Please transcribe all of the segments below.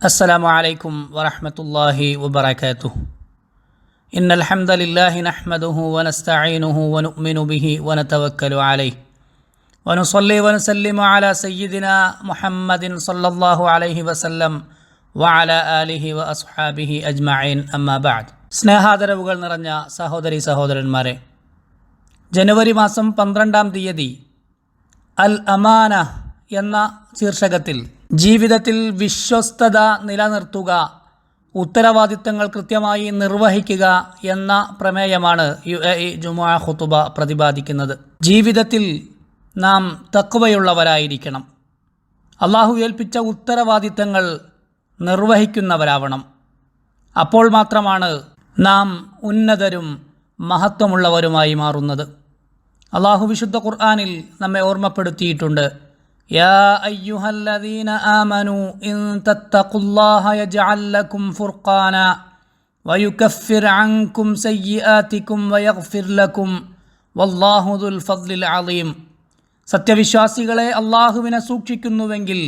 السلام عليكم ورحمة الله وبركاته إن الحمد لله نحمده ونستعينه ونؤمن به ونتوكل عليه ونصلي ونسلم على سيدنا محمد صلى الله عليه وسلم وعلى آله وأصحابه أجمعين أما بعد സ്നേഹാദരവുകൾ നിറഞ്ഞ സഹോദരി സഹോദരന്മാരെ ജനുവരി മാസം പന്ത്രണ്ടാം തീയതി അൽ അമാന എന്ന ശീർഷകത്തിൽ ജീവിതത്തിൽ വിശ്വസ്തത നിലനിർത്തുക ഉത്തരവാദിത്തങ്ങൾ കൃത്യമായി നിർവഹിക്കുക എന്ന പ്രമേയമാണ് യു എ ഇ ജുമാ ഖുത്തുബ പ്രതിപാദിക്കുന്നത്. ജീവിതത്തിൽ നാം തക്കുവയുള്ളവരായിരിക്കണം അള്ളാഹു ഏൽപ്പിച്ച ഉത്തരവാദിത്തങ്ങൾ നിർവഹിക്കുന്നവരാവണം. അപ്പോൾ മാത്രമാണ് നാം ഉന്നതരും മഹത്വമുള്ളവരുമായി മാറുന്നത്. അള്ളാഹു വിശുദ്ധ ഖുർആാനിൽ നമ്മെ ഓർമ്മപ്പെടുത്തിയിട്ടുണ്ട്. യാ آمنوا إن تتقوا الله يجعل لكم فرقانا ويكفر عنكم سيئاتكم ويغفر لكم والله ذو الفضل العظيم സത്യവിശ്വാസികളെ അള്ളാഹുവിനെ സൂക്ഷിക്കുന്നുവെങ്കിൽ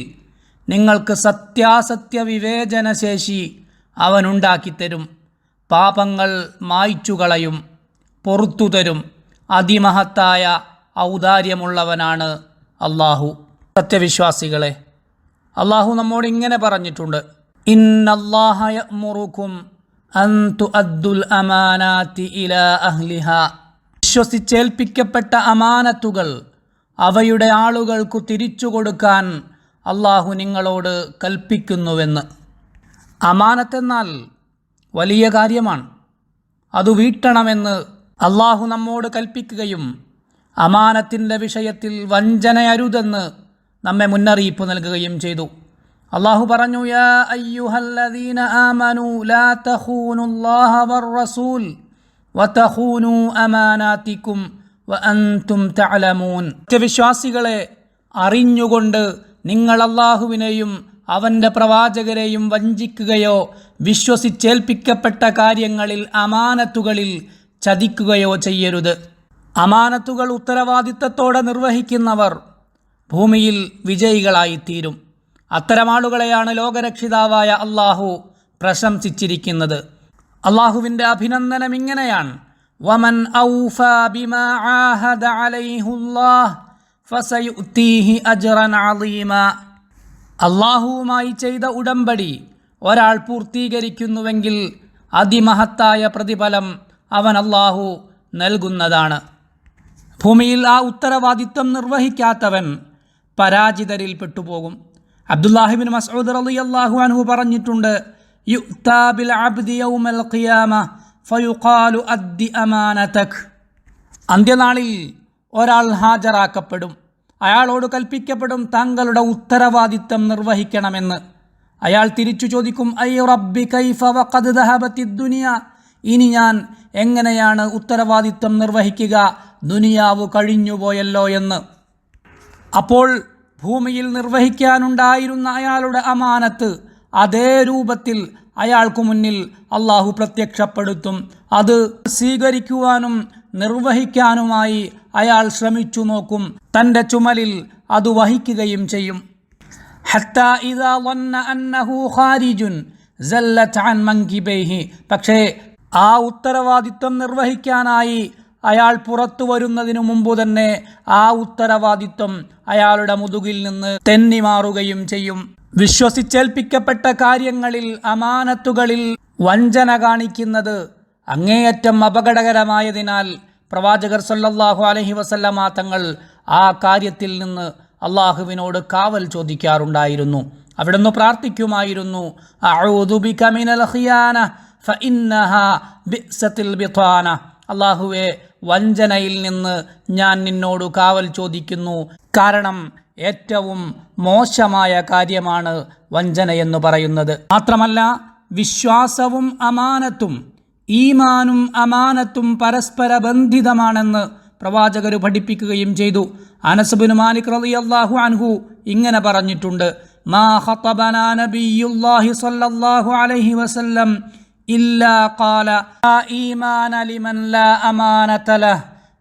നിങ്ങൾക്ക് സത്യാസത്യ വിവേചന ശേഷി അവനുണ്ടാക്കിത്തരും പാപങ്ങൾ മായ്ച്ചു കളയും പൊറത്തു തരും അതിമഹത്തായ ഔദാര്യമുള്ളവനാണ് അള്ളാഹു സത്യവിശ്വാസികളെ അള്ളാഹു നമ്മോട് ഇങ്ങനെ പറഞ്ഞിട്ടുണ്ട്. വിശ്വസിച്ചേൽപ്പിക്കപ്പെട്ട അമാനത്തുകൾ അവയുടെ ആളുകൾക്ക് തിരിച്ചു കൊടുക്കാൻ അള്ളാഹു നിങ്ങളോട് കൽപ്പിക്കുന്നുവെന്ന്. അമാനത്തെന്നാൽ വലിയ കാര്യമാണ്. അത് വീട്ടണമെന്ന് അള്ളാഹു നമ്മോട് കൽപ്പിക്കുകയും അമാനത്തിന്റെ വിഷയത്തിൽ വഞ്ചനയരുതെന്ന് നമ്മെ മുന്നറിയിപ്പ് നൽകുകയും ചെയ്തു. അള്ളാഹു പറഞ്ഞു യാ അയ്യുഹല്ലദീന ആമനു ലാ തഖൂനുല്ലാഹ വർ-റസൂൽ വതഖൂനു അമാനാതികും വഅൻതും തഅലമൂൻ. വിശ്വാസികളെ അറിഞ്ഞുകൊണ്ട് നിങ്ങൾ അള്ളാഹുവിനെയും അവന്റെ പ്രവാചകരെയും വഞ്ചിക്കുകയോ വിശ്വസിച്ചേൽപ്പിക്കപ്പെട്ട കാര്യങ്ങളിൽ അമാനത്തുകളിൽ ചതിക്കുകയോ ചെയ്യരുത്. അമാനത്തുകൾ ഉത്തരവാദിത്തത്തോടെ നിർവഹിക്കുന്നവർ ഭൂമിയിൽ വിജയികളായിത്തീരും. അത്തരം ആളുകളെയാണ് ലോകരക്ഷിതാവായ അള്ളാഹു പ്രശംസിച്ചിരിക്കുന്നത്. അള്ളാഹുവിന്റെ അഭിനന്ദനം ഇങ്ങനെയാണ്. വമൻ അജ്റൻ അള്ളാഹുവുമായി ചെയ്ത ഉടമ്പടി ഒരാൾ പൂർത്തീകരിക്കുന്നുവെങ്കിൽ അതിമഹത്തായ പ്രതിഫലം അവൻ അള്ളാഹു നൽകുന്നതാണ്. ഭൂമിയിൽ ആ ഉത്തരവാദിത്വം നിർവഹിക്കാത്തവൻ പരാജിതരിൽ പെട്ടുപോകും അബ്ദുല്ലാഹിബിൻ മസൂദ് അലി അള്ളാഹു അൻഹു പറഞ്ഞിട്ടുണ്ട് ഖിയാമ അമാനതക്. അന്ത്യനാളിൽ ഒരാൾ ഹാജരാക്കപ്പെടും. അയാളോട് കൽപ്പിക്കപ്പെടും താങ്കളുടെ ഉത്തരവാദിത്തം നിർവഹിക്കണമെന്ന്. അയാൾ തിരിച്ചു ചോദിക്കും ഐ റബ്ബി കൈഫ വഖദ് ദുനിയ? ഇനി ഞാൻ എങ്ങനെയാണ് ഉത്തരവാദിത്തം നിർവഹിക്കുക? ദുനിയാവ് കഴിഞ്ഞുപോയല്ലോ എന്ന്. അപ്പോൾ ഭൂമിയിൽ നിർവഹിക്കാനുണ്ടായിരുന്ന അയാളുടെ അമാനത്ത് അതേ രൂപത്തിൽ അയാൾക്കു മുന്നിൽ അള്ളാഹു പ്രത്യക്ഷപ്പെടുത്തും. അത് സ്വീകരിക്കുവാനും നിർവഹിക്കാനുമായി അയാൾ ശ്രമിച്ചു നോക്കും. തന്റെ ചുമലിൽ അത് വഹിക്കുകയും ചെയ്യും. പക്ഷേ ആ ഉത്തരവാദിത്വം നിർവഹിക്കാനായി അയാൾ പുറത്തു വരുന്നതിനു മുമ്പ് തന്നെ ആ ഉത്തരവാദിത്വം അയാളുടെ മുതുകിൽ നിന്ന് തെന്നി മാറുകയും ചെയ്യും. വിശ്വസിച്ചേൽപ്പിക്കപ്പെട്ട കാര്യങ്ങളിൽ അമാനത്തുകളിൽ വഞ്ചന കാണിക്കുന്നത് അങ്ങേയറ്റം അപകടകരമായതിനാൽ പ്രവാചകർ സല്ലല്ലാഹു അലഹി വസല്ലമ തങ്ങൾ ആ കാര്യത്തിൽ നിന്ന് അള്ളാഹുവിനോട് കാവൽ ചോദിക്കാറുണ്ടായിരുന്നു. അവിടുന്ന് പ്രാർത്ഥിക്കുമായിരുന്നു അഊദുബിക മിനൽ ഖിയാന അള്ളാഹുവെ വഞ്ചനയിൽ നിന്ന് ഞാൻ നിന്നോട് കാവൽ ചോദിക്കുന്നു. കാരണം ഏറ്റവും മോശമായ കാര്യമാണ് വഞ്ചന എന്ന് പറയുന്നത്. മാത്രമല്ല വിശ്വാസവും അമാനത്തും ഈമാനും അമാനത്തും പരസ്പര ബന്ധിതമാണെന്ന് പ്രവാചകർ പഠിപ്പിക്കുകയും ചെയ്തു. അനസബിന് മാലിക് റളിയല്ലാഹു അൻഹു ഇങ്ങനെ പറഞ്ഞിട്ടുണ്ട്. മാ ഖതബനാ നബിയുല്ലാഹി സ്വല്ലല്ലാഹു അലൈഹി വസല്ലം ഇല്ലാ ഖാല لا إيمان ലിമൻ ലാ أمانة له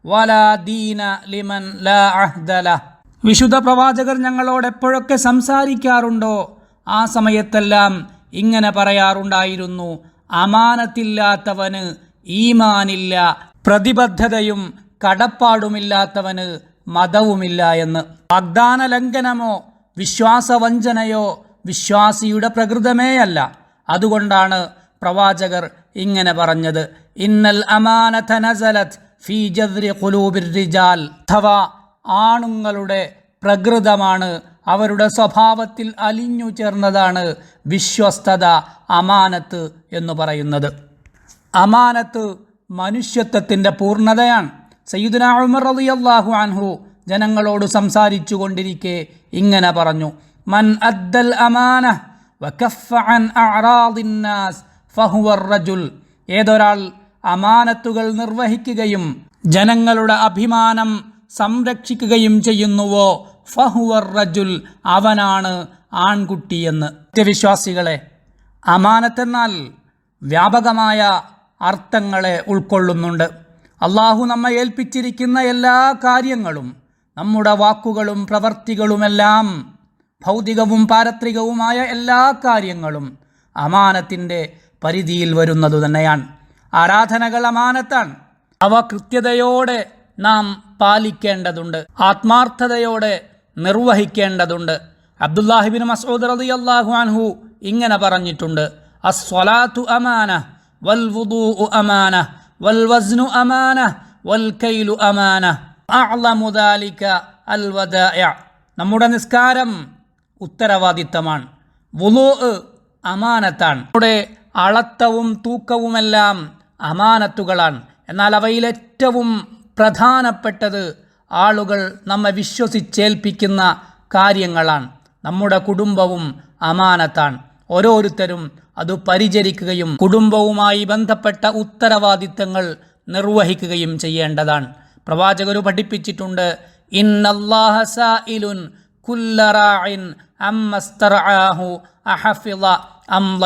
വലാ ദീന ലിമൻ ലാ അഹ്ദ له വിശുദ്ധ പ്രവാചകർ ഞങ്ങളോട് എപ്പോഴൊക്കെ സംസാരിക്കാറുണ്ടോ ആ സമയത്തെല്ലാം ഇങ്ങനെ പറയാറുണ്ടായിരുന്നു അമാനത്തില്ലാത്തവന് ഈമാനില്ല പ്രതിബദ്ധതയും കടപ്പാടുമില്ലാത്തവന് മതവുമില്ല എന്ന്. വാഗ്ദാന ലംഘനമോ വിശ്വാസവഞ്ചനയോ വിശ്വാസിയുടെ പ്രകൃതമേയല്ല. അതുകൊണ്ടാണ് പ്രവാചകർ ഇങ്ങനെ പറഞ്ഞത്. ഇന്നൽ അമാനത നസലത് ഫീ ജദ്രി ഖുലൂബിർ റിജാൽ. അഥവാ ആണുങ്ങളുടെ പ്രകൃതമാണ് അവരുടെ സ്വഭാവത്തിൽ അലിഞ്ഞു ചേർന്നതാണ് വിശ്വസ്തത അമാനത്ത് എന്ന് പറയുന്നത്. അമാനത്ത് മനുഷ്യത്വത്തിന്റെ പൂർണതയാണ്. സയ്യിദുന ഉമർ അള്ളാഹു അൻഹു ജനങ്ങളോട് സംസാരിച്ചു കൊണ്ടിരിക്കെ ഇങ്ങനെ പറഞ്ഞു. മൻ അദ്ദൽ അമാന വകഫ അൻ അഅറാദിന്നാസ് ഫഹുവ റജുൽ ഏതൊരാൾ അമാനത്തുകൾ നിർവഹിക്കുകയും ജനങ്ങളുടെ അഭിമാനം സംരക്ഷിക്കുകയും ചെയ്യുന്നുവോ ഫഹുവർ റജുൽ അവനാണ് ആൺകുട്ടിയെന്ന് സത്യവിശ്വാസികളെ അമാനത്തെന്നാൽ വ്യാപകമായ അർത്ഥങ്ങളെ ഉൾക്കൊള്ളുന്നുണ്ട്. അള്ളാഹു നമ്മെ ഏൽപ്പിച്ചിരിക്കുന്ന എല്ലാ കാര്യങ്ങളും നമ്മുടെ വാക്കുകളും പ്രവർത്തികളുമെല്ലാം ഭൗതികവും പാരത്രികവുമായ എല്ലാ കാര്യങ്ങളും അമാനത്തിന്റെ പരിധിയിൽ വരുന്നതു തന്നെയാണ്. ആരാധനകൾ അമാനത്താണ്. അവ കൃത്യതയോടെ നാം പാലിക്കേണ്ടതുണ്ട്. ആത്മാർത്ഥതയോടെ നിർവഹിക്കേണ്ടതുണ്ട്. അബ്ദുല്ലാഹിബിൻ മസൂദ് റതി അള്ളാഹു അൻഹു ഇങ്ങനെ പറഞ്ഞിട്ടുണ്ട്. അസ്വലാത്തു അമാന വൽ വുദു അമാന വൽ വസ്നു അമാന വൽ കൈലു അമാന. അഅ്ലമു ദാലിക അൽ നമ്മുടെ നിസ്കാരം ഉത്തരവാദിത്തമാണ്. വുളൂ അമാനത്താണ്. നമ്മുടെ അളത്തവും തൂക്കവുമെല്ലാം അമാനത്തുകളാണ്. എന്നാൽ അവയിലേറ്റവും പ്രധാനപ്പെട്ടത് ആളുകൾ നമ്മെ വിശ്വസിച്ചേൽപ്പിക്കുന്ന കാര്യങ്ങളാണ്. നമ്മുടെ കുടുംബവും അമാനത്താണ്. ഓരോരുത്തരും അത് പരിചരിക്കുകയും കുടുംബവുമായി ബന്ധപ്പെട്ട ഉത്തരവാദിത്തങ്ങൾ നിർവഹിക്കുകയും ചെയ്യേണ്ടതാണ്. പ്രവാചകർ പഠിപ്പിച്ചിട്ടുണ്ട് ഇന്നല്ലാഹ സായിലുൻ കുല്ല റാഇൻ അമ്മസ്തർആഹു അഹഫിള അം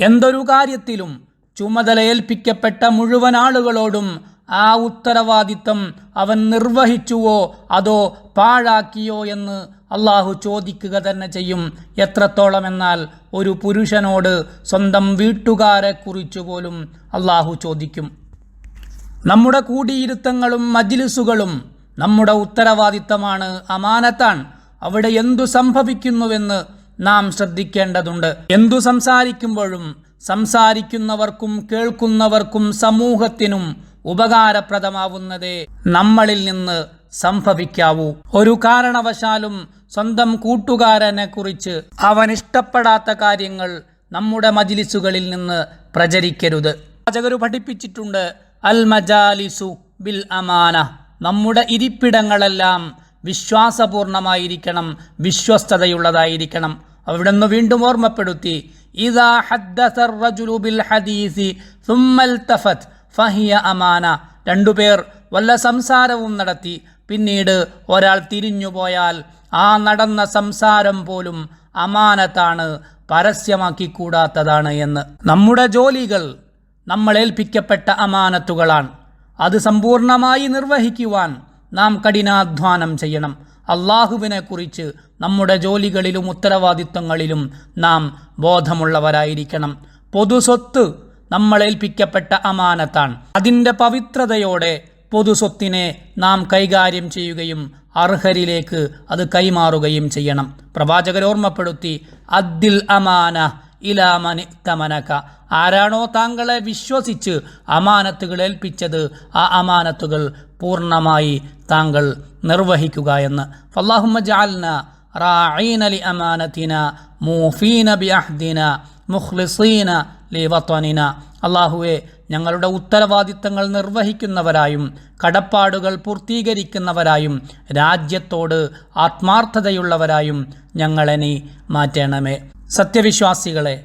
എന്തൊരു കാര്യത്തിലും ചുമതലയേൽപ്പിക്കപ്പെട്ട മുഴുവൻ ആളുകളോടും ആ ഉത്തരവാദിത്തം അവൻ നിർവഹിച്ചുവോ അതോ പാഴാക്കിയോ എന്ന് അള്ളാഹു ചോദിക്കുക തന്നെ ചെയ്യും. എത്രത്തോളം എന്നാൽ ഒരു പുരുഷനോട് സ്വന്തം വീട്ടുകാരെ കുറിച്ചു പോലും അള്ളാഹു ചോദിക്കും. നമ്മുടെ കൂടിയിരുത്തങ്ങളും മജിലിസുകളും നമ്മുടെ ഉത്തരവാദിത്തമാണ് അമാനത്താണ്. അവിടെ എന്തു സംഭവിക്കുന്നുവെന്ന് നാം ശ്രദ്ധിക്കേണ്ടതുണ്ട്. എന്തു സംസാരിക്കുമ്പോഴും സംസാരിക്കുന്നവർക്കും കേൾക്കുന്നവർക്കും സമൂഹത്തിനും ഉപകാരപ്രദമാവുന്നതേ നമ്മളിൽ നിന്ന് സംഭവിക്കാവൂ. ഒരു കാരണവശാലും സ്വന്തം കൂട്ടുകാരനെ കുറിച്ച് അവൻ ഇഷ്ടപ്പെടാത്ത കാര്യങ്ങൾ നമ്മുടെ മജിലിസുകളിൽ നിന്ന് പ്രചരിക്കരുത്. പാചകർ പഠിപ്പിച്ചിട്ടുണ്ട് അൽ മജാലിസു ബിൽ അമാന. നമ്മുടെ ഇരിപ്പിടങ്ങളെല്ലാം വിശ്വാസപൂർണമായിരിക്കണം വിശ്വസ്തതയുള്ളതായിരിക്കണം. അവിടെ നിന്ന് വീണ്ടും ഓർമ്മപ്പെടുത്തി ഇതാ ഹദീസി ഫഹിയ അമാന. രണ്ടുപേർ വല്ല സംസാരവും നടത്തി പിന്നീട് ഒരാൾ തിരിഞ്ഞുപോയാൽ ആ നടന്ന സംസാരം പോലും അമാനത്താണ് പരസ്യമാക്കിക്കൂടാത്തതാണ് എന്ന്. നമ്മുടെ ജോലികൾ നമ്മൾ ഏൽപ്പിക്കപ്പെട്ട അമാനത്തുകളാണ്. അത് സമ്പൂർണമായി നിർവഹിക്കുവാൻ നാം കഠിനാധ്വാനം ചെയ്യണം. അള്ളാഹുവിനെ കുറിച്ച് നമ്മുടെ ജോലികളിലും ഉത്തരവാദിത്വങ്ങളിലും നാം ബോധമുള്ളവരായിരിക്കണം. പൊതുസ്വത്ത് നമ്മളേൽപ്പിക്കപ്പെട്ട അമാനത്താണ്. അതിന്റെ പവിത്രതയോടെ പൊതുസ്വത്തിനെ നാം കൈകാര്യം ചെയ്യുകയും അർഹരിലേക്ക് അത് കൈമാറുകയും ചെയ്യണം. പ്രവാചകരോർമ്മപ്പെടുത്തി അദ്ദിൽ അമാന ഇലാമനി തമനക ആരാണോ താങ്കളെ വിശ്വസിച്ച് അമാനത്തുകൾ ഏൽപ്പിച്ചത് ആ അമാനത്തുകൾ പൂർണമായി താങ്കൾ നിർവഹിക്കുക എന്ന്. ഫല്ലാഹുമ്മ ജാൽന റാഈന ലി അമാനത്തിന മൂഫീന ബി അഹ്ദിന മുഖ്ലിസീന ലി വത്വനിന അള്ളാഹുവെ ഞങ്ങളുടെ ഉത്തരവാദിത്തങ്ങൾ നിർവഹിക്കുന്നവരായും കടപ്പാടുകൾ പൂർത്തീകരിക്കുന്നവരായും രാജ്യത്തോട് ആത്മാർത്ഥതയുള്ളവരായും ഞങ്ങളെ നീ മാറ്റണമേ. സത്യവിശ്വാസികളെ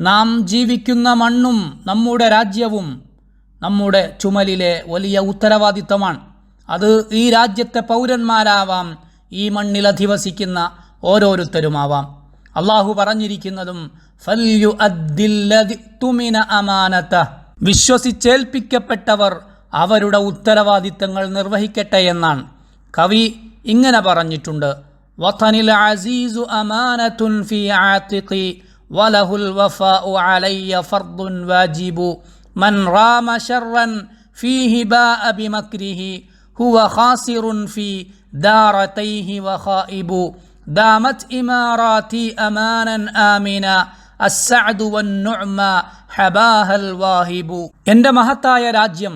നാം ജീവിക്കുന്ന മണ്ണും നമ്മുടെ രാജ്യവും നമ്മുടെ ചുമലിലെ വലിയ ഉത്തരവാദിത്തമാണ്. അത് ഈ രാജ്യത്തെ പൗരന്മാരാവാം ഈ മണ്ണിൽ അധിവസിക്കുന്ന ഓരോരുത്തരുമാവാം. അള്ളാഹു പറഞ്ഞിരിക്കുന്നതും അദ്ദില്ലദി തുമിന അമാനത്ത വിശ്വസിച്ചേൽപ്പിക്കപ്പെട്ടവർ അവരുടെ ഉത്തരവാദിത്തങ്ങൾ നിർവഹിക്കട്ടെ എന്നാണ്. കവി ഇങ്ങനെ പറഞ്ഞിട്ടുണ്ട് وطن العزيز أمانة في عاتقي وله الوفاء علي فرض واجب من رام شرا فيه باء بمكره هو خاسر في دارتيه وخائب دامت إماراتي أمانا آمنا السعد والنعمى حباها الواهب എൻ്റെ മഹത്തായ രാജ്യം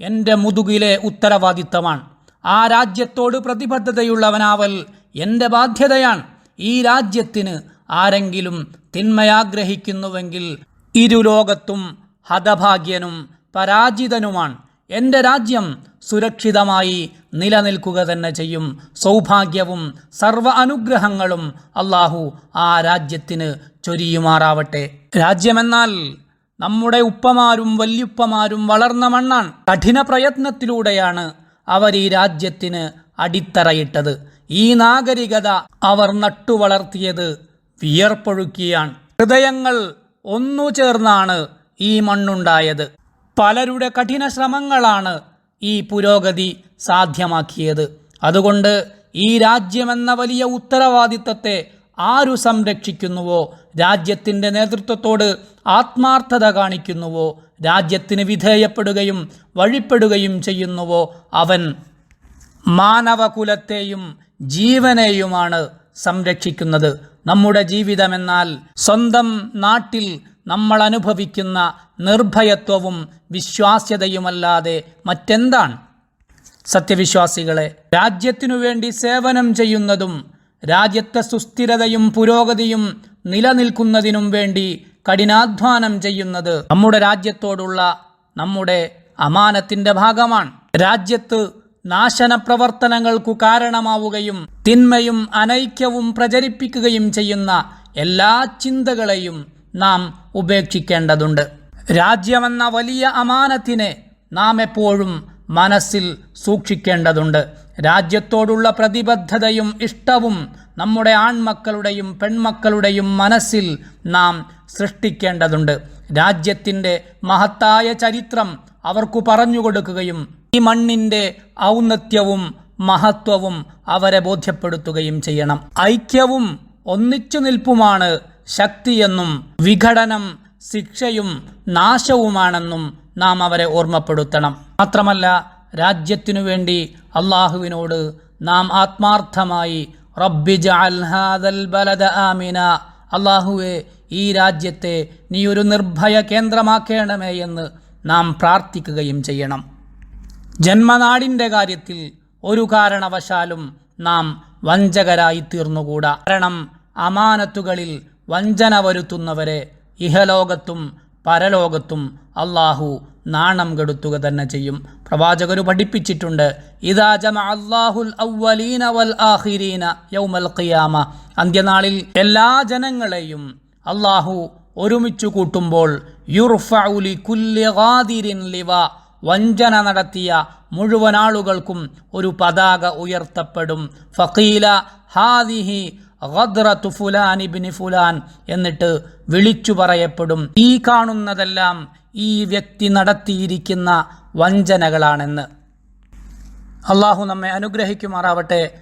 എൻ്റെ മുതുകിലെ ഉത്തരവാദിത്തമാണ് ആ രാജ്യത്തോട് പ്രതിബദ്ധതയുള്ളവനാവൽ എന്റെ ബാധ്യതയാണ് ഈ രാജ്യത്തിന് ആരെങ്കിലും തിന്മയാഗ്രഹിക്കുന്നുവെങ്കിൽ ഇരുലോകത്തും ഹതഭാഗ്യനും പരാജിതനുമാണ്. എന്റെ രാജ്യം സുരക്ഷിതമായി നിലനിൽക്കുക തന്നെ ചെയ്യും. സൗഭാഗ്യവും സർവ അനുഗ്രഹങ്ങളും അള്ളാഹു ആ രാജ്യത്തിന് ചൊരിയുമാറാവട്ടെ. രാജ്യമെന്നാൽ നമ്മുടെ ഉപ്പമാരും വല്യുപ്പമാരും വളർന്ന മണ്ണാണ്. കഠിന പ്രയത്നത്തിലൂടെയാണ് അവർ ഈ രാജ്യത്തിന് അടിത്തറയിട്ടത്. ഈ നാഗരികത അവർ നട്ടുവളർത്തിയത് വിയർപ്പൊഴുക്കിയാണ്. ഹൃദയങ്ങൾ ഒന്നു ചേർന്നാണ് ഈ മണ്ണുണ്ടായത്. പലരുടെ കഠിന ശ്രമങ്ങളാണ് ഈ പുരോഗതി സാധ്യമാക്കിയത്. അതുകൊണ്ട് ഈ രാജ്യമെന്ന വലിയ ഉത്തരവാദിത്തത്തെ ആരു സംരക്ഷിക്കുന്നുവോ? രാജ്യത്തിന്റെ നേതൃത്വത്തോട് ആത്മാർത്ഥത കാണിക്കുന്നുവോ? രാജ്യത്തിന് വിധേയപ്പെടുകയും വഴിപ്പെടുകയും ചെയ്യുന്നുവോ? അവൻ മാനവകുലത്തെയും ജീവനെയുമാണ് സംരക്ഷിക്കുന്നത്. നമ്മുടെ ജീവിതമെന്നാൽ സ്വന്തം നാട്ടിൽ നമ്മൾ അനുഭവിക്കുന്ന നിർഭയത്വവും വിശ്വാസ്യതയുമല്ലാതെ മറ്റെന്താണ്? സത്യവിശ്വാസികളെ രാജ്യത്തിനു വേണ്ടി സേവനം ചെയ്യുന്നതും രാജ്യത്തെ സുസ്ഥിരതയും പുരോഗതിയും നിലനിൽക്കുന്നതിനും വേണ്ടി കഠിനാധ്വാനം ചെയ്യുന്നത് നമ്മുടെ രാജ്യത്തോടുള്ള നമ്മുടെ അമാനത്തിന്റെ ഭാഗമാണ്. രാജ്യത്ത് നാശന പ്രവർത്തനങ്ങൾക്കു കാരണമാവുകയും തിന്മയും അനൈക്യവും പ്രചരിപ്പിക്കുകയും ചെയ്യുന്ന എല്ലാ ചിന്തകളെയും നാം ഉപേക്ഷിക്കേണ്ടതുണ്ട്. രാജ്യമെന്ന വലിയ അമാനത്തിനെ നാം എപ്പോഴും മനസ്സിൽ സൂക്ഷിക്കേണ്ടതുണ്ട്. രാജ്യത്തോടുള്ള പ്രതിബദ്ധതയും ഇഷ്ടവും നമ്മുടെ ആൺമക്കളുടെയും പെൺമക്കളുടെയും മനസ്സിൽ നാം സൃഷ്ടിക്കേണ്ടതുണ്ട്. രാജ്യത്തിന്റെ മഹത്തായ ചരിത്രം അവർക്കു പറഞ്ഞു കൊടുക്കുകയും ഈ മണ്ണിന്റെ ഔന്നത്യവും മഹത്വവും അവരെ ബോധ്യപ്പെടുത്തുകയും ചെയ്യണം. ഐക്യവും ഒന്നിച്ചു നിൽപ്പുമാണ് ശക്തിയെന്നും വിഘടനം ശിക്ഷയും നാശവുമാണെന്നും നാം അവരെ ഓർമ്മപ്പെടുത്തണം. മാത്രമല്ല രാജ്യത്തിനു വേണ്ടി അള്ളാഹുവിനോട് നാം ആത്മാർത്ഥമായി റബ്ബി ജഅൽ ഹാദൽ ബലദ ആമിന അള്ളാഹുവെ ഈ രാജ്യത്തെ നീ ഒരു നിർഭയ കേന്ദ്രമാക്കേണമേ എന്ന് നാം പ്രാർത്ഥിക്കുകയും ചെയ്യണം. ജന്മനാടിന്റെ കാര്യത്തിൽ ഒരു കാരണവശാലും നാം വഞ്ചകരായി തീർന്നുകൂടാ കാരണം അമാനത്തുകളിൽ വഞ്ചന വരുത്തുന്നവരെ ഇഹലോകത്തും പരലോകത്തും അള്ളാഹു നാണം കെടുത്തുക തന്നെ ചെയ്യും. പ്രവാചകർ പഠിപ്പിച്ചിട്ടുണ്ട് ഇതാ ജമ അള്ളാഹുൽ അവലീന വൽ ആഹിരീന യൗമൽ ഖിയാമ. അന്ത്യനാളിൽ എല്ലാ ജനങ്ങളെയും അള്ളാഹു ഒരുമിച്ചു കൂട്ടുമ്പോൾ യുർഫഉലി കുല്ലി ഗാദിരിൻ ലിവ വഞ്ചന നടത്തിയ മുഴുവൻ ആളുകൾക്കും ഒരു പതാക ഉയർത്തപ്പെടും. ഫഖീല ഹാദിഹി ഫുലാൻ എന്നിട്ട് വിളിച്ചു പറയപ്പെടും. ഈ കാണുന്നതെല്ലാം ഈ വ്യക്തി നടത്തിയിരിക്കുന്ന വഞ്ചനകളാണെന്ന്. അള്ളാഹു നമ്മെ അനുഗ്രഹിക്കുമാറാവട്ടെ.